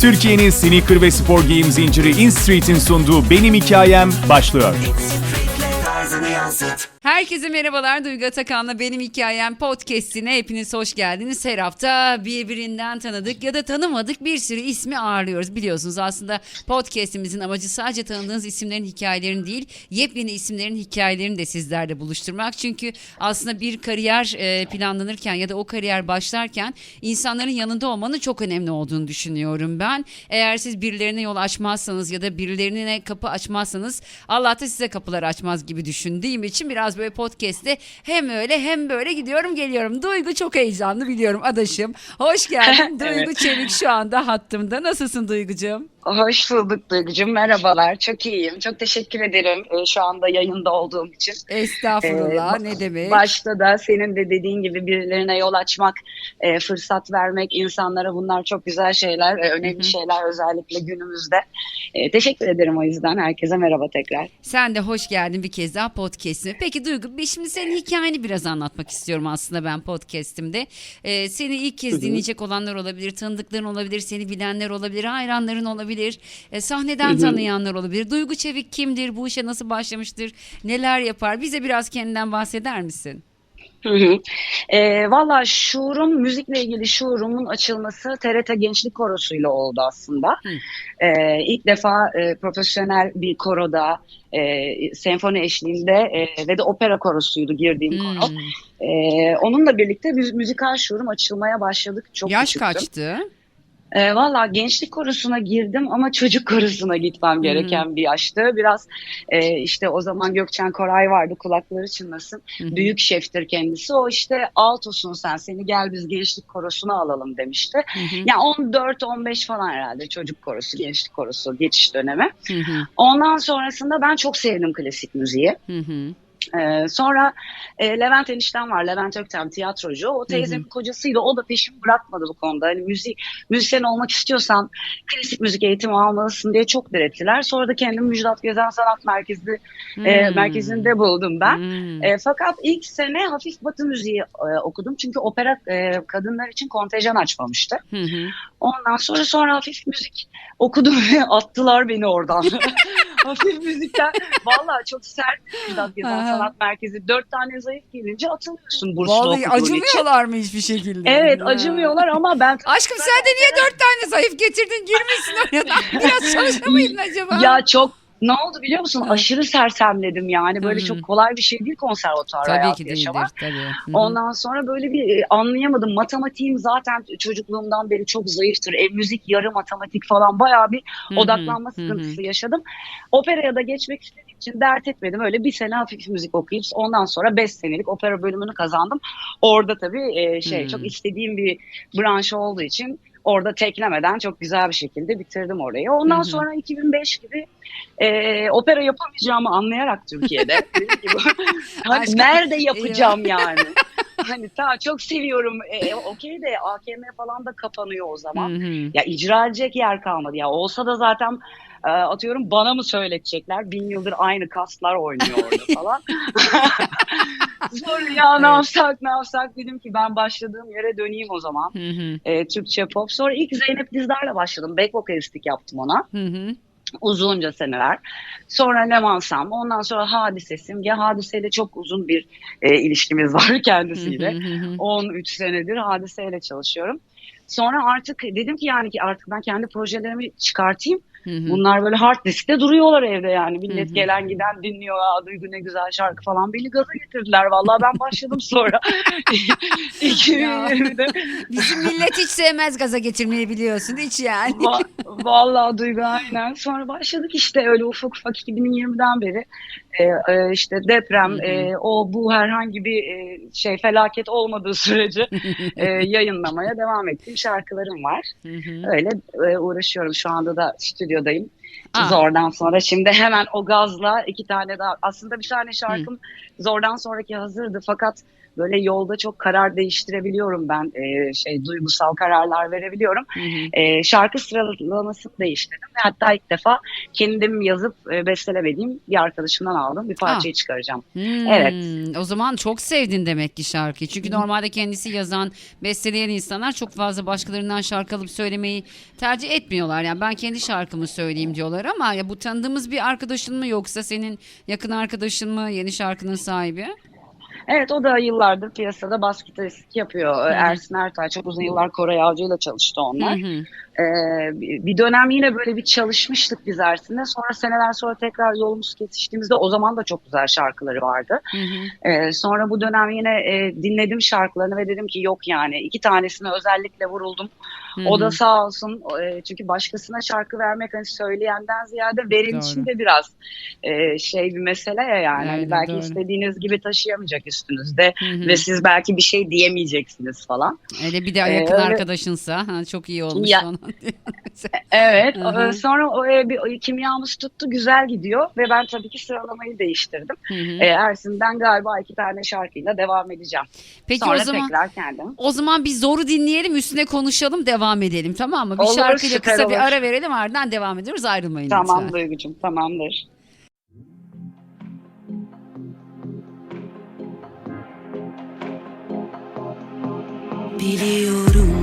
Türkiye'nin sneaker ve spor giyim zinciri InStreet'in sunduğu Benim Hikayem başlıyor. Herkese merhabalar. Duygu Atakan'la Benim Hikayem podcastine hepiniz hoş geldiniz. Her hafta birbirinden tanıdık ya da tanımadık bir sürü ismi ağırlıyoruz. Biliyorsunuz aslında podcastimizin amacı sadece tanıdığınız isimlerin hikayelerini değil, yepyeni isimlerin hikayelerini de sizlerle buluşturmak. Çünkü aslında bir kariyer e, planlanırken ya da o kariyer başlarken insanların yanında olmanın çok önemli olduğunu düşünüyorum ben. Eğer siz birilerine yol açmazsanız ya da birilerine kapı açmazsanız Allah da size kapılar açmaz gibi düşündüğüm için biraz böyle podcast'te hem öyle hem böyle gidiyorum geliyorum. Duygu çok heyecanlı biliyorum adaşım. Hoş geldin. Duygu Evet. Çevik şu anda hattımda. Nasılsın Duygucuğum? Hoş bulduk Duygucuğum. Merhabalar. Çok iyiyim. Çok teşekkür ederim e, şu anda yayında olduğum için. Estağfurullah Ee, ne demek. Başta da senin de dediğin gibi birilerine yol açmak, e, fırsat vermek insanlara bunlar çok güzel şeyler, e, önemli şeyler özellikle günümüzde. E, teşekkür ederim o yüzden. Herkese merhaba tekrar. Sen de hoş geldin bir kez daha podcast'ime. Peki Duygu şimdi senin hikayeni biraz anlatmak istiyorum aslında ben podcast'imde. Ee, seni ilk kez dinleyecek olanlar olabilir, tanıdıkların olabilir, seni bilenler olabilir, hayranların olabilir, e, sahneden tanıyanlar olabilir. Duygu Çevik kimdir, bu işe nasıl başlamıştır, neler yapar? Bize biraz kendinden bahseder misin? Hı hı. E, Valla şuurum, müzikle ilgili şuurumun açılması TRT Gençlik Korosu'yla oldu aslında. E, ilk defa e, profesyonel bir koroda, e, senfoni eşliğinde e, ve de opera korosuydu girdiğim koro. Hmm. E, onunla birlikte müz- müzikal şuurum açılmaya başladık. Çok Yaş küçüktüm. kaçtı? E, Valla gençlik korosuna girdim ama çocuk korosuna gitmem gereken bir yaştı. Biraz e, işte o zaman Gökçen Koray vardı kulakları çınlasın. Büyük şeftir kendisi. O işte altosun sen seni gel biz gençlik korosuna alalım demişti. Ya 14-15 falan herhalde çocuk korosu, gençlik korosu geçiş dönemi. Hı, Ondan sonrasında ben çok sevdim klasik müziği. hı hı. Ee, sonra e, Levent eniştem var, Levent Öktem tiyatrocu. O teyzemin kocasıydı, o da peşimi bırakmadı bu konuda. Hani müzik, müzisyen olmak istiyorsan klasik müzik eğitimi almalısın diye çok direttiler. Sonra da kendimi Müjdat Gezen Sanat Merkezi e, Hmm. merkezinde buldum ben. Hmm. E, fakat ilk sene hafif batı müziği e, okudum. Çünkü opera e, kadınlar için kontenjan açmamıştı. Hı. Ondan sonra sonra hafif müzik okudum ve attılar beni oradan. hafif müzikten vallahi çok sert Müjdat Gezen. Sanat Merkezi. Dört tane zayıf gelince atılıyorsun burslu Vallahi okuduğun için. acımıyorlar mı hiçbir şekilde? Evet Ha. acımıyorlar ama ben Aşkım sen de niye dört tane zayıf getirdin girmişsin oraya? Biraz çalışamaydın acaba? ya çok ne oldu biliyor musun? Hı. Aşırı sersemledim yani. Böyle çok kolay bir şey değil konservatuar Tabii hayatı ki değildir yaşamak. tabii. Ondan sonra böyle bir e, anlayamadım. Matematiğim zaten çocukluğumdan beri çok zayıftır. E, müzik, yarı matematik falan bayağı bir odaklanma sıkıntısı yaşadım. Operaya da geçmek istediğim için dert etmedim. Öyle bir sene hafif müzik okuyup ondan sonra 5 senelik opera bölümünü kazandım. Orada tabii e, şey çok istediğim bir branş olduğu için orada teklemeden çok güzel bir şekilde bitirdim orayı. Ondan Hı hı. sonra 2005 gibi e, opera yapamayacağımı anlayarak Türkiye'de hani Aşkım, nerede yapacağım yani? hani tamam çok seviyorum. E, Okey de AKM falan da kapanıyor o zaman. Hı hı. Ya icra edecek yer kalmadı. Ya olsa da zaten e, atıyorum bana mı söyletecekler? Bin yıldır aynı kaslar oynuyor orada falan. Sonra ya ne yapsak ne yapsak dedim ki ben başladığım yere döneyim o zaman. Hı hı. E, Türkçe pop. Sonra ilk Zeynep Dizdar'la başladım. Back vokalistik yaptım ona Hı hı. uzunca seneler. Sonra Leman Sam, ondan sonra Hadise Simge. Hadiseyle çok uzun bir e, ilişkimiz var kendisiyle. Hı hı hı hı. 13 senedir Hadiseyle çalışıyorum. Sonra artık dedim ki yani ki artık ben kendi projelerimi çıkartayım. Hı hı. Bunlar böyle hard diskte duruyorlar evde yani. Millet Hı hı. gelen giden dinliyor. Aa, Duygu ne güzel şarkı falan. Beni gaza getirdiler. Vallahi ben başladım sonra. 2020'de. Bizim millet hiç sevmez gaza getirmeyi biliyorsun hiç yani. Va- Vallahi Duygu aynen. Sonra başladık işte öyle ufak ufak 2020'den beri e, e, işte deprem, Hı hı. e, o bu herhangi bir e, şey felaket olmadığı sürece e, yayınlamaya devam ettiğim şarkılarım var. Hı hı. Öyle e, uğraşıyorum şu anda da stüdyodayım. Aa. Zordan sonra şimdi hemen o gazla iki tane daha aslında bir tane şarkım Zordan sonraki hazırdı fakat böyle yolda çok karar değiştirebiliyorum ben. E, şey duygusal kararlar verebiliyorum. Hı hı. E, şarkı sıralamasını değiştirdim ve hatta ilk defa kendim yazıp e, bestelemediğim bir arkadaşımdan aldım. Bir parçayı çıkaracağım. Hmm, Evet. O zaman çok sevdin demek ki şarkıyı. Çünkü normalde kendisi yazan, besteleyen insanlar çok fazla başkalarından şarkı alıp söylemeyi tercih etmiyorlar. Yani ben kendi şarkımı söyleyeyim diyorlar ama ya bu tanıdığımız bir arkadaşın mı yoksa senin yakın arkadaşın mı yeni şarkının sahibi? Evet o da yıllardır piyasada bas gitarist yapıyor. Ersin Ertay çok uzun yıllar Koray Avcı ile çalıştı onlar. Hı Ee, bir dönem yine böyle bir çalışmıştık biz Ersin'le. Sonra seneler sonra tekrar yolumuz kesiştiğimizde o zaman da çok güzel şarkıları vardı. Hı hı. Ee, sonra bu dönem yine e, dinledim şarkılarını ve dedim ki yok yani iki tanesine özellikle vuruldum. Hı O hı. da sağ olsun e, çünkü başkasına şarkı vermek hani söyleyenden ziyade verin Doğru. için de biraz e, şey bir mesele ya yani. Hani Aynen, belki doğru. istediğiniz gibi taşıyamayacak üstünüzde Hı hı. ve siz belki bir şey diyemeyeceksiniz falan. Öyle bir de Ee, yakın öyle- arkadaşınsa ha, çok iyi olmuş Ya- falan. Evet. Hı hı. e, Sonra o, e, bir kimyamız tuttu, güzel gidiyor ve ben tabii ki sıralamayı değiştirdim. Hı hı. E, Ersin'den galiba iki tane şarkıyla devam edeceğim. Peki Sonra o zaman tekrar kendim. o zaman bir zoru dinleyelim üstüne konuşalım devam edelim tamam mı? Bir Olur, şarkıyla kısa bir olur. ara verelim ardından devam ediyoruz ayrılmayın Tamam lütfen. Duygucuğum, tamamdır. Biliyorum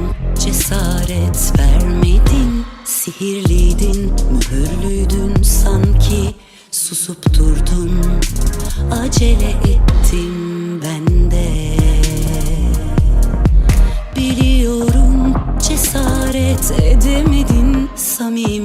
cesaret vermedin. Sihirliydin, mühürlüydün sanki. Susup durdun, acele ettim ben de. Biliyorum cesaret edemedin Samimiydim,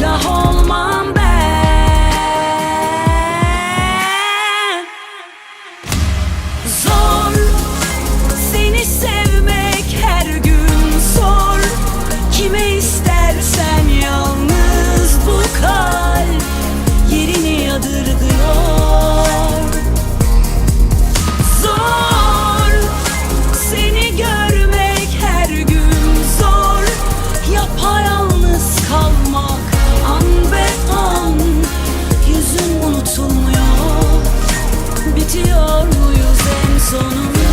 Now hold sonunda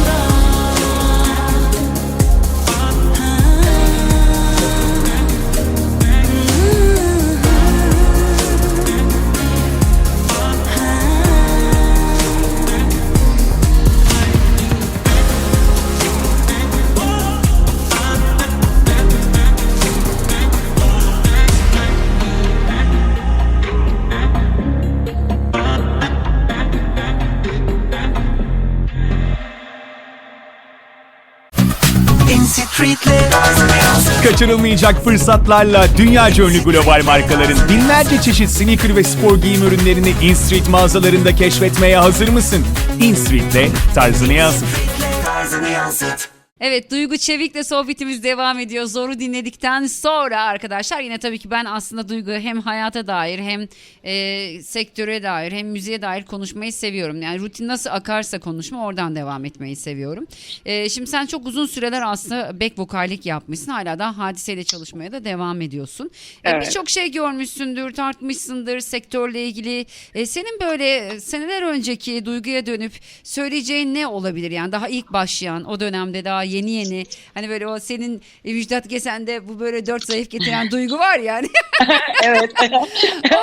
Kaçırılmayacak fırsatlarla dünyaca ünlü global markaların binlerce çeşit sneaker ve spor giyim ürünlerini InStreet mağazalarında keşfetmeye hazır mısın? InStreet'te tarzını yansıt. tarzını yansıt. Evet Duygu Çevik'le sohbetimiz devam ediyor. Zoru dinledikten sonra arkadaşlar yine tabii ki ben aslında Duygu hem hayata dair hem e, sektöre dair hem müziğe dair konuşmayı seviyorum. Yani rutin nasıl akarsa konuşma oradan devam etmeyi seviyorum. E, şimdi sen çok uzun süreler aslında back vokallik yapmışsın. Hala da hadiseyle çalışmaya da devam ediyorsun. E, Evet. Birçok şey görmüşsündür, tartmışsındır sektörle ilgili. E, senin böyle seneler önceki Duygu'ya dönüp söyleyeceğin ne olabilir? Yani daha ilk başlayan o dönemde daha yeni yeni hani böyle o senin e, Müjdat Gesen'de bu böyle dört zayıf getiren Duygu var yani. evet.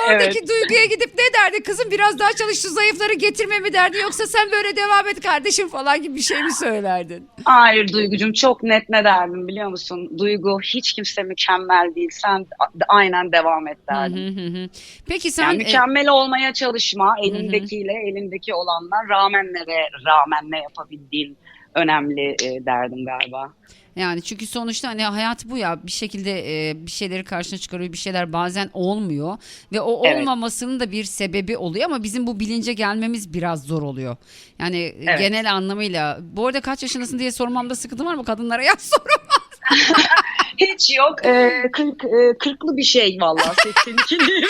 Oradaki Duygu'ya gidip ne derdi? Kızım biraz daha çalış şu zayıfları getirme mi derdi? Yoksa sen böyle devam et kardeşim falan gibi bir şey mi söylerdin? Hayır Duygucum çok net ne derdim biliyor musun? Duygu hiç kimse mükemmel değil. Sen aynen devam et derdim. Hı hı hı. Peki sen Yani e, mükemmel olmaya çalışma, elindekiyle, elindeki olanlar rağmenlere rağmen ne yapabildiğin önemli e, derdim galiba. Yani çünkü sonuçta hani hayat bu ya bir şekilde e, bir şeyleri karşına çıkarıyor bir şeyler bazen olmuyor ve o Evet. olmamasının da bir sebebi oluyor ama bizim bu bilince gelmemiz biraz zor oluyor. Yani e, Evet. genel anlamıyla bu arada kaç yaşındasın diye sormamda sıkıntı var mı kadınlara ya sorun. Hiç yok. E, kırk, e, kırklı bir şey vallahi. 82 değil.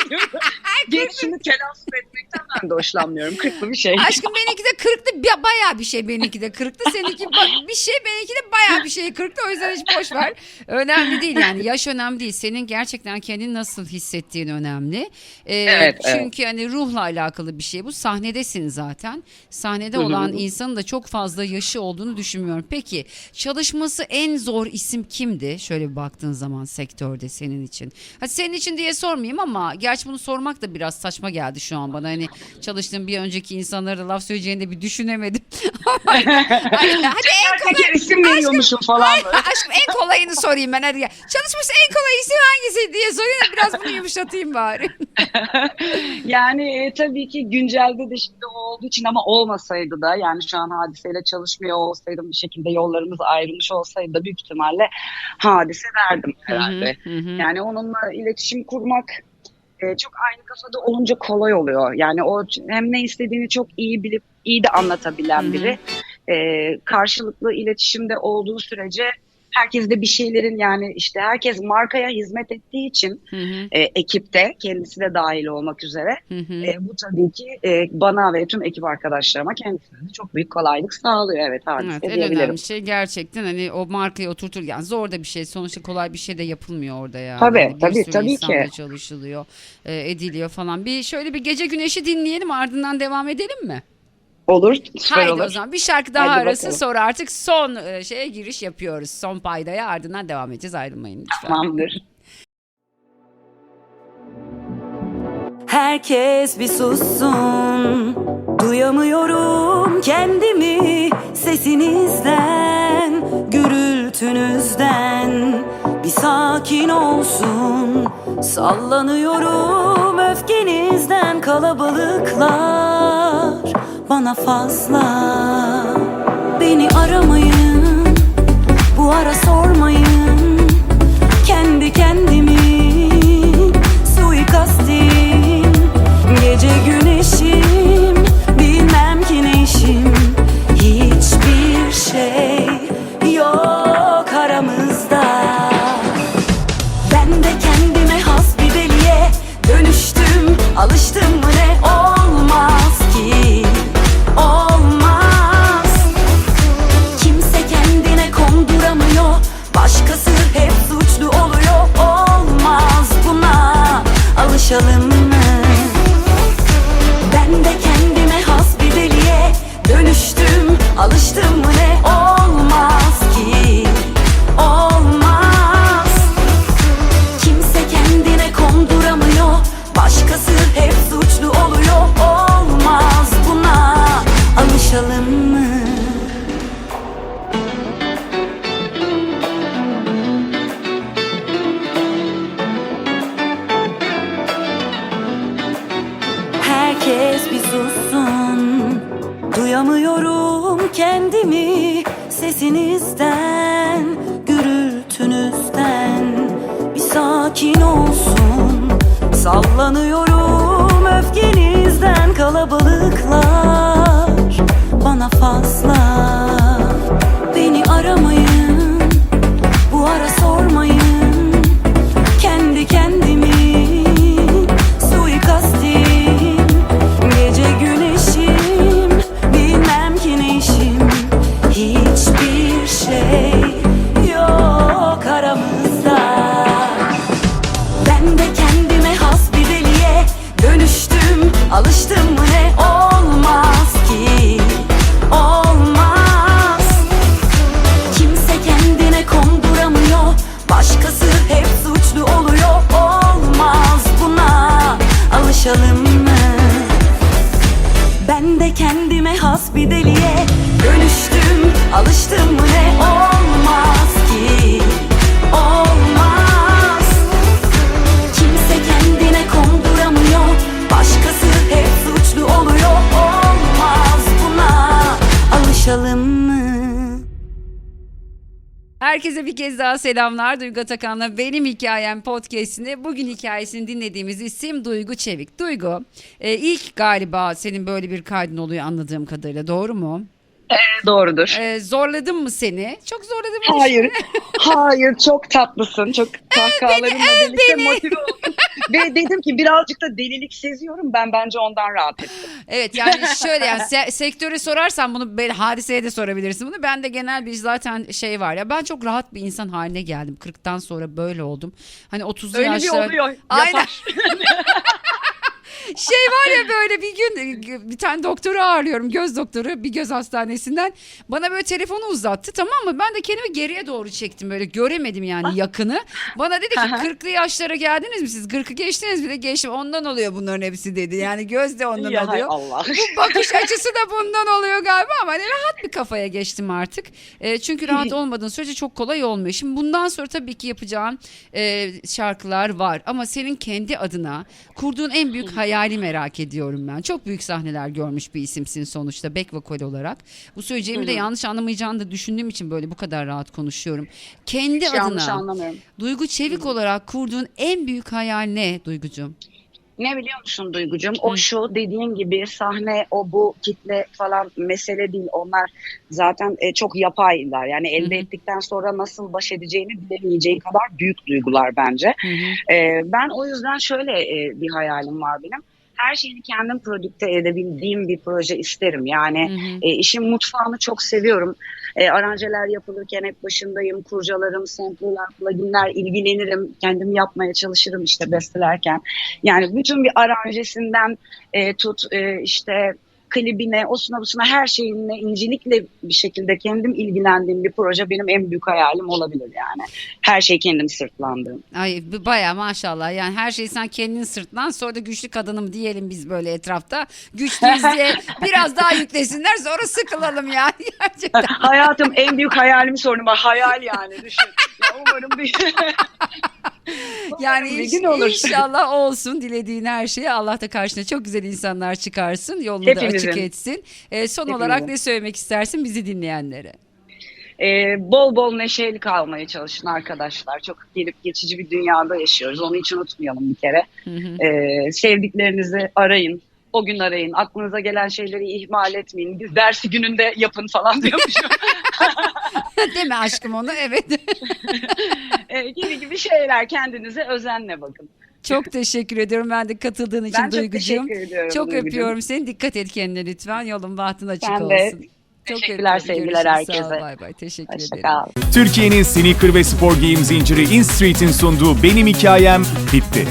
Gençini telaffuz etmekten ben de hoşlanmıyorum. Kırklı bir şey. Aşkım benimki de kırklı bir- bayağı bir şey benimki de kırklı seninki bir şey benimki de bayağı bir şey kırklı o yüzden hiç boş ver. Önemli değil yani yaş önemli değil senin gerçekten kendini nasıl hissettiğin önemli. Ee, Evet, evet. Çünkü hani ruhla alakalı bir şey bu sahnedesin zaten sahnede olan insanın da çok fazla yaşı olduğunu düşünmüyorum. Peki çalışması en zor isim kimdi şöyle baktığın zaman sektörde senin için? Hadi senin için diye sormayayım ama gerçi bunu sormak da biraz saçma geldi şu an bana hani çalıştığım bir önceki insanlara da laf söyleyeceğini de bir düşünemedim. hadi, hadi en kolay isim veriyormuşum falan. Aşkım en kolayını sorayım ben hadi gel. Çalışması en kolay isim hangisi diye sorayım da biraz bunu yumuşatayım bari. Yani e, tabii ki güncelde de şimdi o olduğu için ama olmasaydı da yani şu an hadiseyle çalışmıyor olsaydım bir şekilde yollarımız ayrılmış olsaydı da büyük ihtimalle hadise derdim herhalde. Hı hı. Yani onunla iletişim kurmak e, çok aynı kafada olunca kolay oluyor. Yani o hem ne istediğini çok iyi bilip iyi de anlatabilen Hı hı. biri. E, karşılıklı iletişimde olduğu sürece herkes de bir şeylerin yani işte herkes markaya hizmet ettiği için Hı hı, e, ekipte kendisi de dahil olmak üzere hı hı. e, bu tabii ki e, bana ve tüm ekip arkadaşlarıma kendisine çok büyük kolaylık sağlıyor. Evet Evet, en önemli şey gerçekten hani o markayı oturtur yani zor da bir şey sonuçta kolay bir şey de yapılmıyor orada yani. Tabii, bir tabii, tabii ki. çalışılıyor, e, ediliyor falan. Bir şöyle bir gece güneşi dinleyelim ardından devam edelim mi? Olur, süper Haydi olur. o zaman bir şarkı daha Haydi arası bakalım. sonra artık son e, şeye giriş yapıyoruz. Son paydaya ardından devam edeceğiz ayrılmayın lütfen. Tamamdır. Herkes bir sussun Duyamıyorum kendimi Sesinizden Gürültünüzden Bir sakin olsun Sallanıyorum öfkenizden Kalabalıklar Bana fazla. Beni aramayın Bu ara sormayın. Kendi kendimi suikastim. Gece güneşim Tanışalım mı? Ben de kendime has bir deliye Dönüştüm, alıştım mı? Ne olmaz ki? Olmaz. Kimse kendine konduramıyor. Başkası hep suçlu oluyor. Olmaz buna. Alışalım Herkese bir kez daha selamlar. Duygu Atakan'la Benim Hikayem podcastinde bugün hikayesini dinlediğimiz isim Duygu Çevik. Duygu, e, ilk galiba senin böyle bir kaydın oluyor anladığım kadarıyla doğru mu? Doğrudur. E, zorladım mı seni? Çok zorladım mı? Hayır. Hayır çok tatlısın. Çok kahkahalarınla birlikte motive oldum. Ve dedim ki birazcık da delilik seziyorum. Ben bence ondan rahat ettim. Evet yani şöyle yani se- sektöre sorarsan bunu ben hadiseye de sorabilirsin bunu. Ben de genel bir zaten şey var ya ben çok rahat bir insan haline geldim. 40'tan sonra böyle oldum. Hani 30'lu Öyle bir yaşlar. oluyor. Aynen. Şey var ya böyle bir gün bir tane doktoru ağırlıyorum göz doktoru bir göz hastanesinden. Bana böyle telefonu uzattı tamam mı? Ben de kendimi geriye doğru çektim böyle göremedim yani yakını. Bana dedi ki 40'lı yaşlara geldiniz mi siz? 40'ı geçtiniz mi de geçtim ondan oluyor bunların hepsi dedi. Yani göz de ondan Ya oluyor. Allah. bu bakış açısı da bundan oluyor galiba ama hani rahat bir kafaya geçtim artık. E, çünkü rahat olmadığın sürece çok kolay olmuyor. Şimdi bundan sonra tabii ki yapacağın e, şarkılar var ama senin kendi adına kurduğun en büyük hayali merak ediyorum ben. Çok büyük sahneler görmüş bir isimsin sonuçta back vokal olarak. Bu söyleyeceğimi de yanlış anlamayacağını da düşündüğüm için böyle bu kadar rahat konuşuyorum. Kendi Hiç yanlış adına anlamıyorum. Duygu Çevik olarak kurduğun en büyük hayal ne Duygucuğum? Ne biliyor musun Duygucuğum? O şu dediğin gibi sahne, o bu kitle falan mesele değil. Onlar zaten e, çok yapaylar. Yani elde Hı ettikten sonra nasıl baş edeceğini bilemeyeceği kadar büyük duygular bence. Hı hı. E, ben o yüzden şöyle e, bir hayalim var benim. Her şeyini kendim prodükte edebildiğim bir proje isterim. Yani Hı hı. e, işin mutfağını çok seviyorum. E, aranjeler yapılırken hep başındayım. Kurcalarım, sample'lar, pluginler ilgilenirim. Kendim yapmaya çalışırım işte bestelerken. Yani bütün bir aranjesinden e, tut e, işte klibine, osuna busuna her şeyinle incelikle bir şekilde kendim ilgilendiğim bir proje benim en büyük hayalim olabilir yani. Her şey kendim sırtlandığım. Ay b- bayağı maşallah yani her şeyi sen kendin sırtlan sonra da güçlü kadınım diyelim biz böyle etrafta. Güçlüyüz diye biraz daha yüklesinler sonra sıkılalım yani gerçekten. Hayatım en büyük hayalimi sordum. Hayal yani düşün. Umarım bir... Yani bir gün olur. inşallah olsun dilediğin her şeye Allah da karşına çok güzel insanlar çıkarsın yolunu da Hepimizin. açık etsin. Ee, son Hepimizin. olarak ne söylemek istersin bizi dinleyenlere? Ee, bol bol neşeli kalmaya çalışın arkadaşlar. Çok gelip geçici bir dünyada yaşıyoruz. Onu hiç unutmayalım bir kere. Hı hı. Ee, sevdiklerinizi arayın. O gün arayın. Aklınıza gelen şeyleri ihmal etmeyin. Dersi gününde yapın falan diyormuşum. Deme aşkım onu evet. gibi gibi şeyler. Kendinize özenle bakın. çok teşekkür ediyorum ben de katıldığın için Ben çok Duygucuğum. teşekkür ediyorum. Çok Duygucuğum. öpüyorum seni. Dikkat et kendine lütfen. Yolun bahtın açık Ben olsun. de. Çok Teşekkürler, sevgiler Görüşürüz. Sağ ol, herkese. Bay bay. Teşekkür ederim. Hoşçakal. Türkiye'nin sneaker ve spor giyim zinciri InStreet'in sunduğu Benim Hikayem bitti.